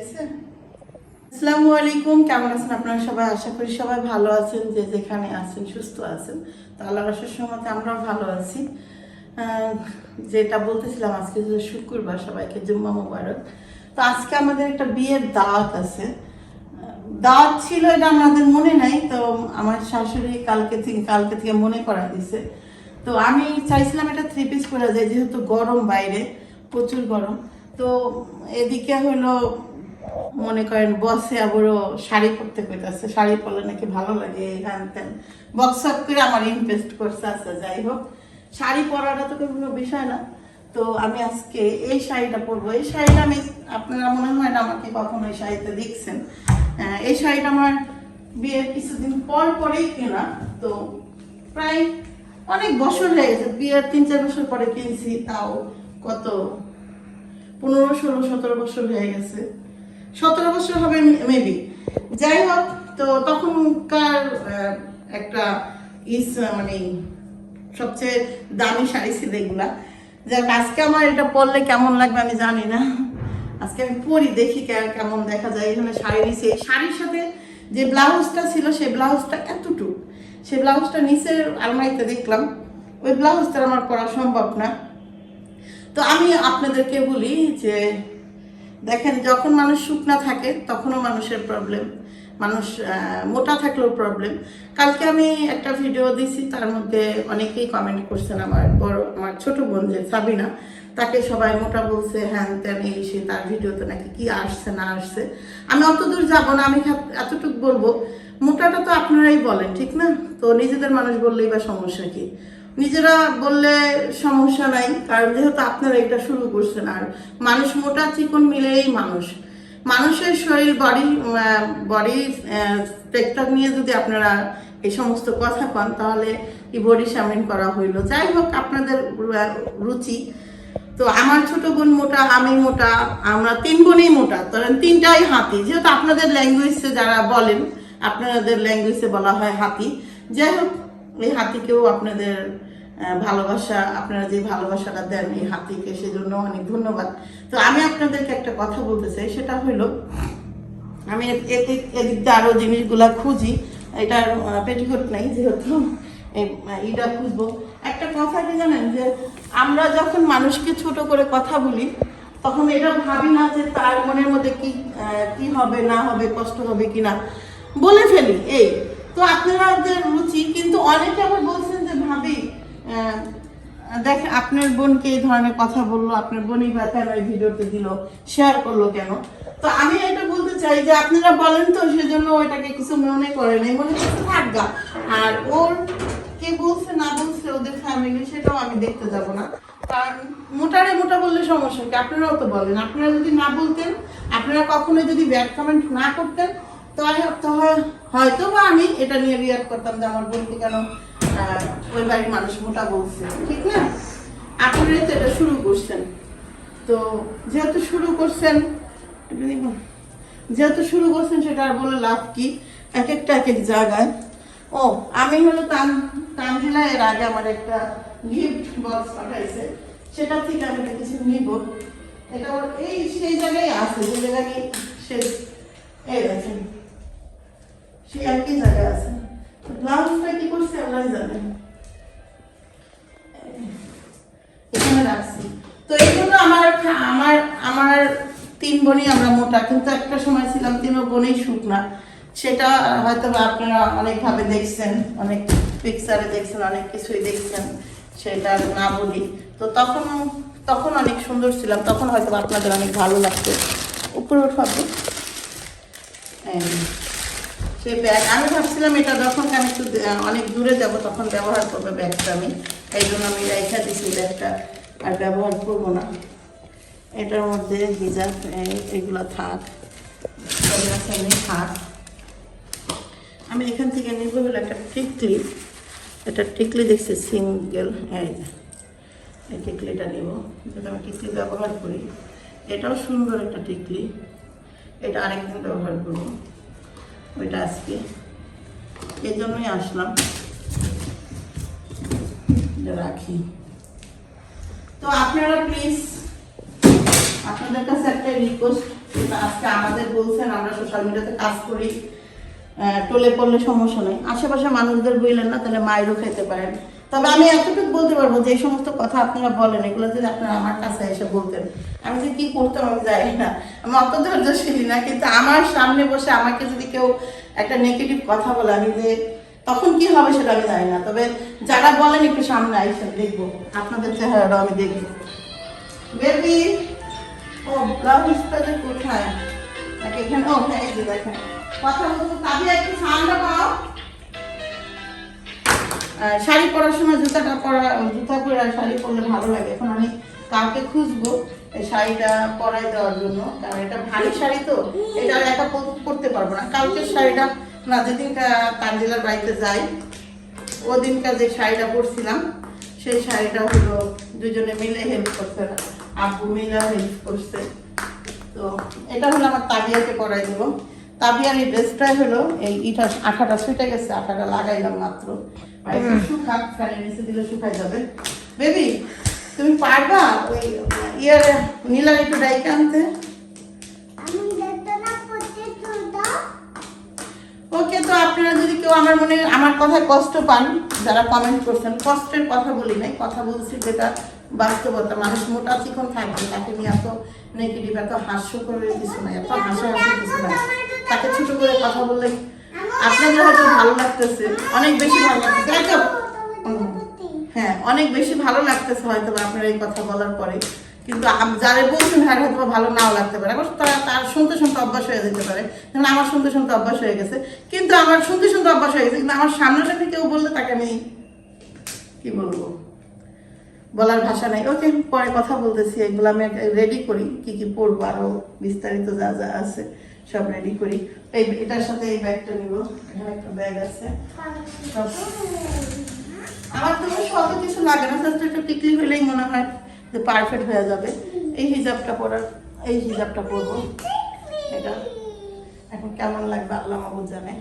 আসসালামু আলাইকুম, কেমন আছেন আপনারা সবাই? আশা করি সবাই ভালো আছেন, যে যেখানে আছেন, সুস্থ আছেন। তো আল্লাহ রসের সময় আমরাও ভালো আছি। যেটা বলতেছিলাম, আজকে যে শুক্রবার, সবাইকে জুম্মা মুবারক। তো আজকে আমাদের একটা বিয়ের দাওয়াত আছে। দাওয়াত ছিল এটা আমাদের মনে নাই, তো আমার শাশুড়ি কালকে থেকে কালকে থেকে মনে করা দিছে। তো আমি চাইছিলাম এটা থ্রি পিস পরে যায় যেহেতু গরম বাইরে, প্রচুর গরম। তো এদিকে হলো মনে করেন বসে আবারও শাড়ি পরতে কইতাছে, শাড়ি পরলে নাকি ভালো লাগে হ্যান ত্যান বক্স আপ করে আমার ইনভেস্ট করছে আচ্ছা যাই হোক। শাড়ি পরাটা তো কোনো বিষয় না। তো আমি আজকে এই শাড়িটা পরবো। এই শাড়িটা আমি, আপনারা মনে হয় না আমাকে কখনো এই শাড়িতে দেখছেন। এই শাড়িটা আমার বিয়ের কিছুদিন পর পরেই কেনা। তো প্রায় অনেক বছর হয়ে গেছে। বিয়ের তিন চার বছর পরে কিনছি, তাও কত পনেরো, ষোলো, সতেরো বছর হয়ে গেছে। সতেরো বছর হবে মেবি যাই হোক, তো তখনকার একটা ইস মানে সবচেয়ে দামি শাড়ি ছিল এগুলা। যাক, আজকে আমার এটা পরলে কেমন লাগবে আমি জানি না। আজকে আমি পরি, দেখি কেমন দেখা যায়। এখানে শাড়ি নিচে শাড়ির সাথে যে ব্লাউজটা ছিল সেই ব্লাউজটা এতটুকু। সেই ব্লাউজটা নিচের আলমারিতে দেখলাম। ওই ব্লাউজটা আমার পরা সম্ভব না। তো আমি আপনাদেরকে বলি যে দেখেন, যখন মানুষ শুকনা থাকে, তখনও মানুষের প্রবলেম মানুষ মোটা থাকলেও প্রবলেম কালকে আমি একটা ভিডিও দিছি, তার মধ্যে অনেকেই কমেন্ট করছেন আমার বড়, আমার ছোট বোন যে সাবিনা, তাকে সবাই মোটা বলছে, হ্যান ত্যান, এই সে তার ভিডিওতে নাকি কি আসছে, না আসছে? আমি অত দূর যাব না, আমি এতটুকু বলব, মোটাটা তো আপনারাই বলেন, ঠিক না? তো নিজেদের মানুষ বললেই বা সমস্যা কি? নিজেরা বললে সমস্যা নাই, কারণ যেহেতু আপনারা এটা শুরু করছেন, আর মানুষ মোটা চিকন মিলেই মানুষ। মানুষের শরীর বডি বডি স্পেকট্রাম নিয়ে যদি আপনারা এই সমস্ত কথা পান তাহলে কি বডি সামিন করা হইল। যাই হোক, আপনাদের রুচি। তো আমার ছোট বোন মোটা, আমি মোটা, আমরা তিন বোনই মোটা, ধরেন তিনটাই হাতি। যেহেতু আপনাদের ল্যাঙ্গুয়েজে যারা বলেন, আপনাদের ল্যাঙ্গুয়েজে বলা হয় হাতি। যাই হোক এই হাতিকেও আপনাদের ভালোবাসা, আপনারা যে ভালোবাসাটা দেন এই হাতিকে, সেজন্য অনেক ধন্যবাদ। তো আমি আপনাদেরকে একটা কথা বলতে চাই, সেটা হলো আমি এদিক এদিক দিয়ে আরও জিনিসগুলা খুঁজি, এটার পেটিকোট নাই যেহেতু ইটা খুঁজবো। একটা কথা কি জানেন যে, আমরা যখন মানুষকে ছোট করে কথা বলি, তখন এটা ভাবি না যে তার মনের মধ্যে কি কি হবে, না হবে, কষ্ট হবে কি না বলে ফেলি, এই তো আপনাদের রুচি, কিন্তু অনেকে আবার বলছেন যে, ভাবি দেখেন আপনার বোনকে এই ধরনের কথা বলল, আপনার বোনই বা কেন এই ভিডিওতে দিল শেয়ার করল কেন? তো আমি এটা বলতে চাই যে, আপনারা বলেন তো, সেজন্য ওইটাকে কিছু মনে করেন এই মনে করতে থাকবা আর ওর কে বলছে, না বলছে, ওদের ফ্যামিলি সেটাও আমি দেখতে যাব না। কারণ মোটারে মোটা বললে সমস্যা কি? আপনারাও তো বলেন। আপনারা যদি না বলতেন, আপনারা কখনো যদি ব্যাড কমেন্ট না করতেন তাহলে হয়তো বা আমি এটা নিয়ে রিয়াক্ট করতাম যে আমার বোনকে কেন ওই বাড়ির মানুষ মোটা বলছে, ঠিক না? আপনারাই তো এটা শুরু করছেন। তো যেহেতু শুরু করছেন, যেহেতু শুরু করছেন সেটা আর বলে লাভ কি? এক একটা এক এক জায়গায়। ও, আমি হলো তান, তানজিলা এর আগে আমার একটা গিফট বক্স পাঠাইছে। সেটা থেকে আমি কিছু নিব। এটা এই সেই জায়গায় আছে, যে জায়গায় সে এই দেখেন। সেই একই জায়গায় আছে। ব্লাউজটা কি করছে? আল্লাহ জানেন এখানে রাখছি। তো এই জন্য আমার আমার আমার তিন বোনই আমরা মোটা, কিন্তু একটা সময় ছিলাম তিন বোনই শুকনা। সেটা হয়তো আপনারা অনেকভাবে দেখছেন, অনেক পিকচারে দেখছেন, অনেক কিছুই দেখছেন, সেটা না বলি। তো তখন তখন অনেক সুন্দর ছিলাম, তখন হয়তো আপনাদের অনেক ভালো লাগতো। উপরে উঠাবো সেই ব্যাগ আমি ভাবছিলাম এটা যখন আমি একটু অনেক দূরে যাব তখন ব্যবহার করব ব্যাগটা আমি। এই জন্য আমি রেখা দিছি ব্যাগটা, আর ব্যবহার করব না। এটার মধ্যে হিজাব এগুলো থাক। থাক। আমি এখান থেকে নিব হলো একটা টিকলি। এটা টিকলি দেখছি সিঙ্গেল এই টিকলিটা নিব। যেটা আমি টিকলি ব্যবহার করি। এটাও সুন্দর একটা টিকলি। এটা আরেকদিন ব্যবহার করব। ওইটা আজকে। এই জন্যই আসলাম। রাখি। তো আপনারা প্লিজ আপনাদের কাছে একটা রিকোয়েস্ট আজকে আমাদের বলছেন, আমরা সোশ্যাল মিডিয়াতে কাজ করি। টলে পড়লে সমস্যা নেই। আশেপাশে মানুষদের বইলেন না, তাহলে মায়েরও খেতে পারেন। তবে আমি এতটুকু বলতে পারব যে সমস্ত কথা আপনারা বলেন, এগুলো যদি আপনারা আমার কাছে এসে বলতেন, আমি যে কি করতাম আমি জানি না। আমি অত ধৈর্যশীলী না, কিন্তু আমার সামনে বসে আমাকে যদি কেউ একটা নেগেটিভ কথা বলে, আমি যে তখন কি হবে সেটা আমি জানি না। তবে যারা বলেন একটু সামনে আইসেন, দেখব। আপনাদের চেহারাটাও আমি দেখব। বেবি ও ব্লাউজটা যে কোথায়? এখানে? ও হ্যাঁ দেখেন। কথা বলতে তাবি একটু সামনে পাও। শাড়ি পরার সময় জুতাটা পরা, জুতা পরে শাড়ি পরলে ভালো লাগে। এখন আমি কাউকে খুঁজবো শাড়িটা পরাই দেওয়ার জন্য? কারণ এটা ভারী শাড়ি তো, এটা আর একা পরতে পারব না। কালকে শাড়িটা না যেদিনটা তানজিলার বাড়িতে যাই ওদিনকার যে শাড়িটা পরছিলাম, সেই শাড়িটা হলো দুজনে মিলে হেল্প করছে, আব্বু মিলে হেল্প করছে। তো এটা হলো আমার তাবিয়াকে পরাই দেবো। তাবিয়ার এই ড্রেসটাই হলো এই ইটা আঠাটা ছুটে গেছে আঠাটা লাগাইলাম মাত্র। আর একটু শুকাক ফ্যানের নিচে দিলে শুকাই যাবে। বেবি তুমি পারবা ওই ইয়ার নীলার একটু ডাইকে আনতে? ওকে তো আপনারা যদি কেউ আমার মনে আমার কথায় কষ্ট পান যারা কমেন্ট করছেন কষ্টের কথা বলি নাই কথা বলছি যেটা বাস্তবতা। মানুষ মোটা চিকন থাকবে তাকে নিয়ে এত নেগেটিভ এত হাস্যকর কিছু নাই এত হাসাহাসি কিছু নাই তাকে ছোট করে কথা বললে আপনাদের হয়তো ভালো লাগতেছে। অনেক বেশি ভালো লাগতেছে। হ্যাঁ অনেক বেশি ভালো লাগতেছে হয়তো আপনার এই কথা বলার পরে। কিন্তু যারা বলছেন হ্যাঁ হয়তো ভালো নাও লাগতে পারে। আবার তারা তার শুনতে শুনতে অভ্যাস হয়ে যেতে পারে। যেমন আমার শুনতে শুনতে অভ্যাস হয়ে গেছে। কিন্তু আমার শুনতে শুনতে অভ্যাস হয়ে গেছে। কিন্তু আমার সামনাসামনি কেউ বললে তাকে আমি কি বলব? বলার ভাষা নাই। ওকে পরে কথা বলতেছি। এগুলো আমি রেডি করি। কি কি পড়ব? আরও বিস্তারিত যা যা আছে। সব রেডি করি। এই এটার সাথে এই ব্যাগটা নিব। এখানে একটা ব্যাগ আছে। আমার তো শত কিছু লাগে না জাস্ট একটু টিকলি হলেই মনে হয় যে পারফেক্ট হয়ে যাবে। এই হিজাবটা পরার, এই হিজাবটা পরবো। এটা। এখন কেমন লাগবে আল্লাহ মাহবুব জানে।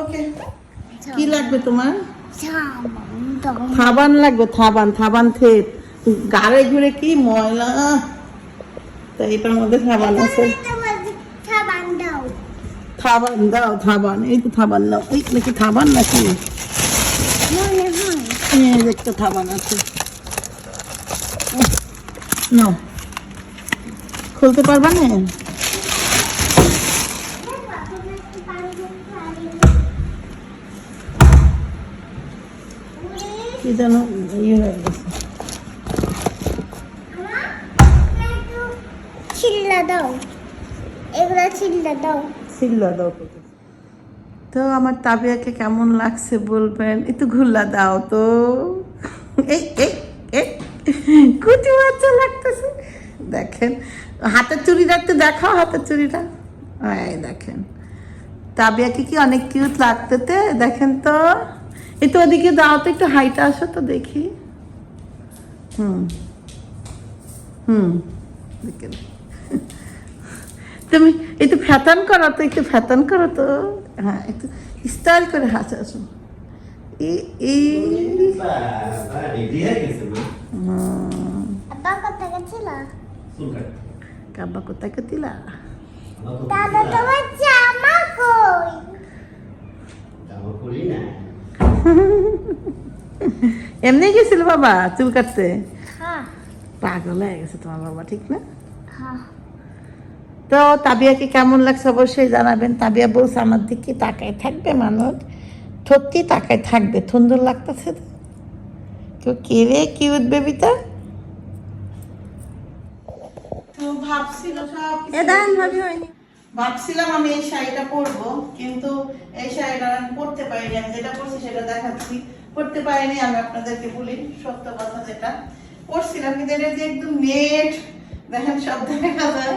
ওকে কি লাগবে তোমার? থাবান লাগবে, থাবান থাবান থেপ। গাড়ে ঘুরে কি ময়লা? তা এটার মধ্যে থাবান আছে। থাবান দাও থাবান এই তো থাবান দাও এই নাকি থাবান নাকি? একটা থাবান আছে নাও। খুলতে পারবা না? কি যেন ইয়ে হয়ে গেছে। চিল্লা দাও এগুলো চিল্লা দাও। সিল্লা দাও তো আমার তাবিয়াকে কেমন লাগছে বলবেন? একটু ঘুল্লা দাও তো। এই কুটি বাচ্চা লাগতেছে। দেখেন, হাতের চুড়ি একটু দেখাও হাতের চুড়িটা। এই দেখেন, তাবিয়াকে কি অনেক কিউট লাগতেতে দেখেন তো। একটু ওদিকে দাও তো, একটু হাইটা আসো তো দেখি। হুম হুম, দেখেন। তুমি একটু ফ্যাতান করো তো একটু ফ্যাতান করো তো। হ্যাঁ একটু স্টাইল করে হাসা আসো। কোথায় গেছিল? দাদা তোমার জামা কই? জামা পরি না। এমনি গেছিল বাবা চুল কাটতে? হ্যাঁ। পাগল হয়ে গেছে তোমার বাবা ঠিক না? হ্যাঁ। তো তাবিয়াকে কেমন লাগছে অবশ্যই জানাবেন। তাবিয়া বলছে আমার দিকে তাকায় থাকবে মানুষ সত্যি তাকায় থাকবে সুন্দর লাগতেছে তো। কেউ কে রে কিউট বেবিটা ভাবছিলাম আমি এই শাড়িটা পরবো কিন্তু এই শাড়িটা আমি পরতে পারিনি। আমি যেটা পরছি সেটা দেখাচ্ছি। পরতে পারিনি আমি আপনাদেরকে বলি সত্য কথা যেটা। পরছিলাম কিন্তু এটা যে একদম নেট দেখেন সব দেখা যায়।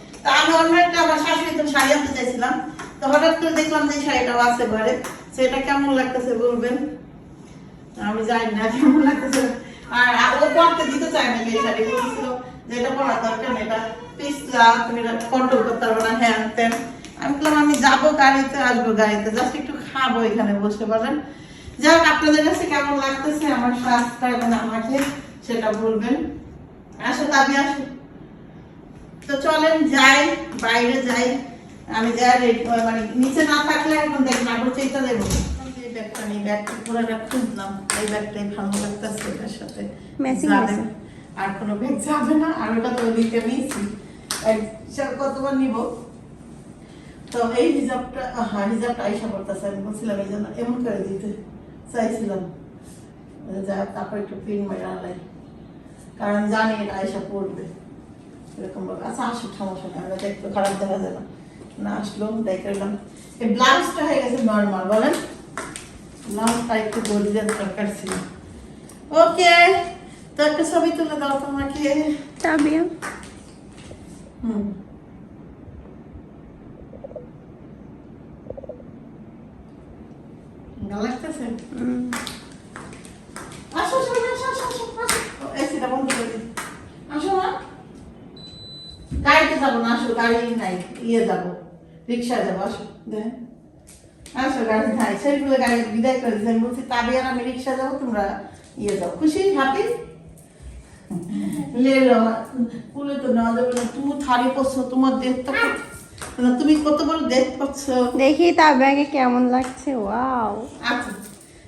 তা আমি অন্য শাড়ি আনতে চাইছিলাম। তো হঠাৎ করে দেখলাম যে শাড়িটাও আছে ঘরে। সেটা কেমন লাগতেছে বলবেন? আমি জানি না কেমন লাগতেছে। আর ও পড়তে দিতে না এই শাড়ি। বলছিল যে এটা দরকার এটা পিছলা তুমি কন্ট্রোল করতে পারবে না। হ্যান ত্যান আমি বললাম, আমি যাব গাড়িতে, আসব গাড়িতে। জাস্ট একটু খাব এখানে বসে পারেন যাই হোক আপনাদের কাছে কেমন লাগতেছে আমার সাজটা এবং আমাকে, সেটা বলবেন। আসো তাবি আসো তো চলেন যাই বাইরে যাই। আমি রেড- মানে নিচে না থাকলে এখন চেষ্টা দেবো এই ব্যাগটা নিই ব্যাগটা পুরোটা খুঁজলাম। এই ব্যাগটাই ভালো লাগতেছে এটার সাথে। Matching আছে। আর কোনো ব্যাগ যাবে না আর ওটা তো দিতে নিয়েছি। কতবার নিব? তো এই হিজাবটা হ্যাঁ হিজাবটা আইসা করতেছে আমি বলছিলাম এই জন্য এমন করে দিতে। চাইছিলাম। যা তারপর একটু পিন মেরে কারণ জানি এটা আয়সা পড়বে। এরকম ভাবে। আচ্ছা আসো সমস্যা নেই আমরা দেখতে খারাপ দেখা যায় না আসলো দেখে এলাম এই ব্লাউজটা হয়ে গেছে নর্মাল বলেন। ব্লাউজটা একটু গোল্ডেন দরকার ছিল। ওকে তো একটা ছবি তুলে দাও তোমাকে। হুম। ভালো লাগতেছে? আসো আসো আসো আসো আসো এসিটা বন্ধ করে দিই। আসো না যাব না আসো গাড়ি নাই ইয়ে যাব রিক্সায় যাব আসো। আসো গাড়ি নাই সেইগুলো গাড়ি বিদায় করে আমি বলছি তাবি আর আমি রিক্সা যাব তোমরা ইয়ে যাও। খুশি? হ্যাপি लो বলে তো না না। তুমি থারি করছ তোমার দেখতে তুমি কত বড় দেখ পাচ্ছো দেখি তাবিয়াকে কেমন লাগছে ওয়াও। আচ্ছা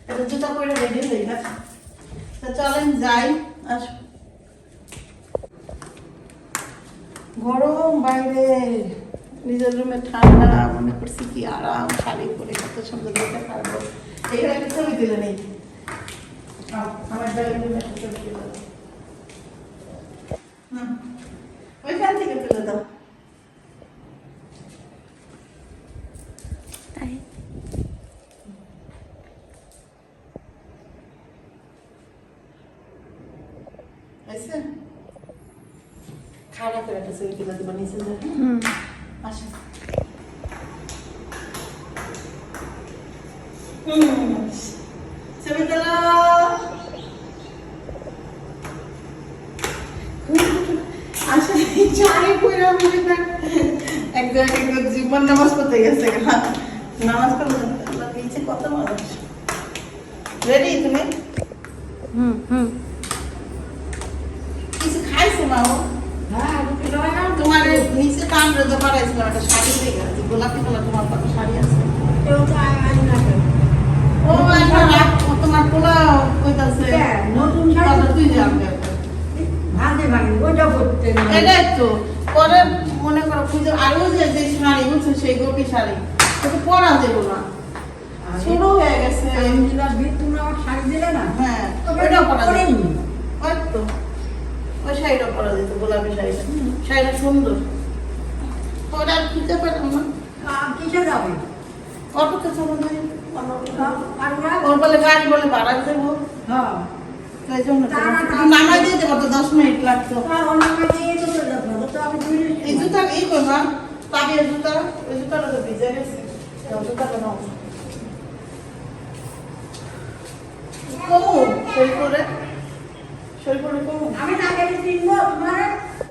এটা জুতা পরে রেডি হয়ে গেছে। তো চলেন যাই আসো। গরম বাইরে। নিজের রুমে ঠান্ডা মনে করছি কি আরাম শাড়ি পরে কত সুন্দর দেখতে পারব। এখানে একটা ছবি তুলে নেই। আমার ডাইনিং রুমে একটা ছবি তুলে হুম, ওইখান থেকে তুলে দাও তাই হয়েছে ছবি তুলে দেবো নিচে যাবে আসো একদম জীবন নামাজ পড়তে গেছে নামাজ পড়তে কত মানুষ রেডি তুমি হুম হুম কিছু খাইছো মা ও তোমার এই নিচে কামড়ে একটা শাড়ি দিয়ে গেছে গোলাপি কালার তোমার কত শাড়ি আছে। ও একটা রাত তোমার পোলা কইতাছে। হ্যাঁ, নতুন শাড়ি। তুই যাবে। ভাঙে ভাঙে ওইটা করতে এটাই তো পরে মনে করো পুজো আরও যে যে শাড়ি বুঝছ সেই গোপী শাড়ি ওটা পরা দেবো না। ছোট হয়ে গেছে। তুমি আমার শাড়ি দিলে না হ্যাঁ ওইটা পরা পরেই ওই তো ওই শাড়িটা পরা যেত গোলাপি শাড়িটা। শাড়িটা সুন্দর। পরে আর খুঁজে পেলাম না। কিসে যাবে অটোতে চলো না ওর? বলে গাড়ি বলে ভাড়া দেবো। হ্যাঁ। তো। নামাই দিতে পারতো দশ মিনিট লাগতো। এই তো জুতা এই করবা তাবিয়া জুতা? ওই জুতাটা তো ভিজে গেছে। জুতাটা নাও। কমু শরীর করে শরীর করে কমু। আমি না গেলে চিনবো?